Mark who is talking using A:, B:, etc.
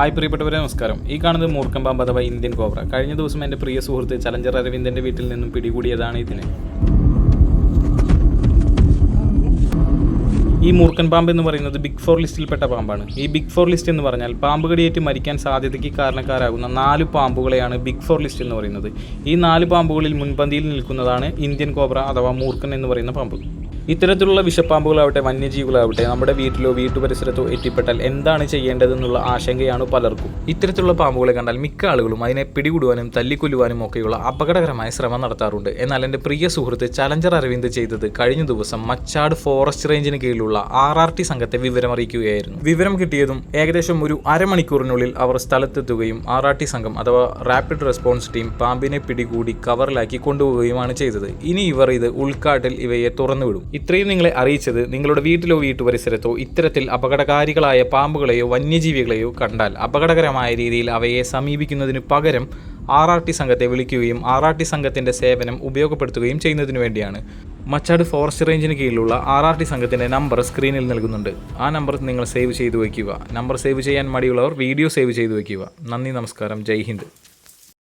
A: Hi പ്രിയപ്പെട്ടവരെ നമസ്കാരം. ഈ കാണുന്നത് മൂർക്കം പാമ്പ് അഥവാ ഇന്ത്യൻ കോബ്ര. കഴിഞ്ഞ ദിവസം എന്റെ പ്രിയ സുഹൃത്ത് ചലഞ്ചർ അരവിന്ദന്റെ വീട്ടിൽ നിന്നും പിടികൂടിയതാണ് ഇതിനെ. ഈ മൂർക്കൻ പാമ്പ് എന്ന് പറയുന്നത് ബിഗ് ഫോർ ലിസ്റ്റിൽപ്പെട്ട പാമ്പാണ്. ഈ ബിഗ് ഫോർ ലിസ്റ്റ് എന്ന് പറഞ്ഞാൽ പാമ്പ് കടിയേറ്റ് മരിക്കാൻ സാധ്യതയ്ക്ക് കാരണക്കാരാകുന്ന നാല് പാമ്പുകളെയാണ് ബിഗ് ഫോർ ലിസ്റ്റ് എന്ന് പറയുന്നത്. ഈ നാല് പാമ്പുകളിൽ മുൻപന്തിയിൽ നിൽക്കുന്നതാണ് ഇന്ത്യൻ കോബ്ര അഥവാ മൂർക്കൻ എന്ന് പറയുന്ന പാമ്പ്. ഇത്തരത്തിലുള്ള വിഷപ്പാമ്പുകളാവട്ടെ വന്യജീവികളാവട്ടെ നമ്മുടെ വീട്ടിലോ വീട്ടുപരിസരത്തോ എത്തിപ്പെട്ടാൽ എന്താണ് ചെയ്യേണ്ടതെന്നുള്ള ആശങ്കയാണ് പലർക്കും. ഇത്തരത്തിലുള്ള പാമ്പുകളെ കണ്ടാൽ മിക്ക ആളുകളും അതിനെ പിടികൂടുവാനും തല്ലിക്കൊല്ലുവാനും ഒക്കെയുള്ള അപകടകരമായ ശ്രമം നടത്താറുണ്ട്. എന്നാൽ എന്റെ പ്രിയ സുഹൃത്ത് ചലഞ്ചർ അരവിന്ദ് ചെയ്തത് കഴിഞ്ഞ ദിവസം മച്ചാട് ഫോറസ്റ്റ് റേഞ്ചിന് കീഴിലുള്ള ആർ ആർ ടി സംഘത്തെ വിവരമറിയിക്കുകയായിരുന്നു. വിവരം കിട്ടിയതും ഏകദേശം ഒരു അരമണിക്കൂറിനുള്ളിൽ അവർ സ്ഥലത്തെത്തുകയും ആർ ആർ ടി സംഘം അഥവാ റാപ്പിഡ് റെസ്പോൺസ് ടീം പാമ്പിനെ പിടികൂടി കവറിലാക്കി കൊണ്ടുപോവുകയുമാണ് ചെയ്തത്. ഇനി ഇവർ ഇത് ഉൾക്കാട്ടിൽ ഇവയെ തുറന്നുവിടും. ഇത്രയും നിങ്ങളെ അറിയിച്ചത് നിങ്ങളുടെ വീട്ടിലോ വീട്ടു പരിസരത്തോ ഇത്തരത്തിൽ അപകടകാരികളായ പാമ്പുകളെയോ വന്യജീവികളെയോ കണ്ടാൽ അപകടകരമായ രീതിയിൽ അവയെ സമീപിക്കുന്നതിന് പകരം ആർ ആർ ടി സംഘത്തെ വിളിക്കുകയും ആർ ആർ ടി സംഘത്തിന്റെ സേവനം ഉപയോഗപ്പെടുത്തുകയും ചെയ്യുന്നതിന് വേണ്ടിയാണ്. മച്ചാട് ഫോറസ്റ്റ് റേഞ്ചിന് കീഴിലുള്ള ആർ ആർ ടി സംഘത്തിന്റെ നമ്പർ സ്ക്രീനിൽ നൽകുന്നുണ്ട്. ആ നമ്പർ നിങ്ങൾ സേവ് ചെയ്തു വയ്ക്കുക. നമ്പർ സേവ് ചെയ്യാൻ മടിയുള്ളവർ വീഡിയോ സേവ് ചെയ്തു വയ്ക്കുക. നന്ദി നമസ്കാരം. ജയ് ഹിന്ദ്.